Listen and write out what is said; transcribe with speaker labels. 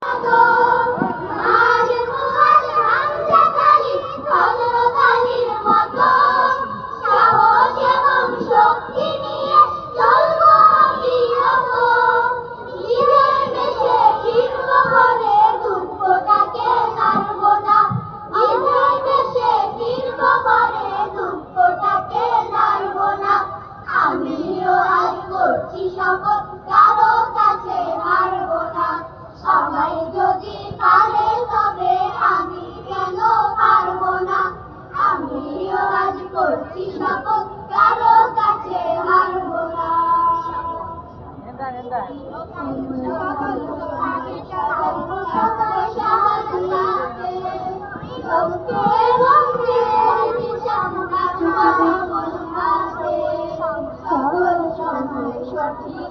Speaker 1: 爸爸 করছি শপথ কারও কাছে হারব না। সঠিক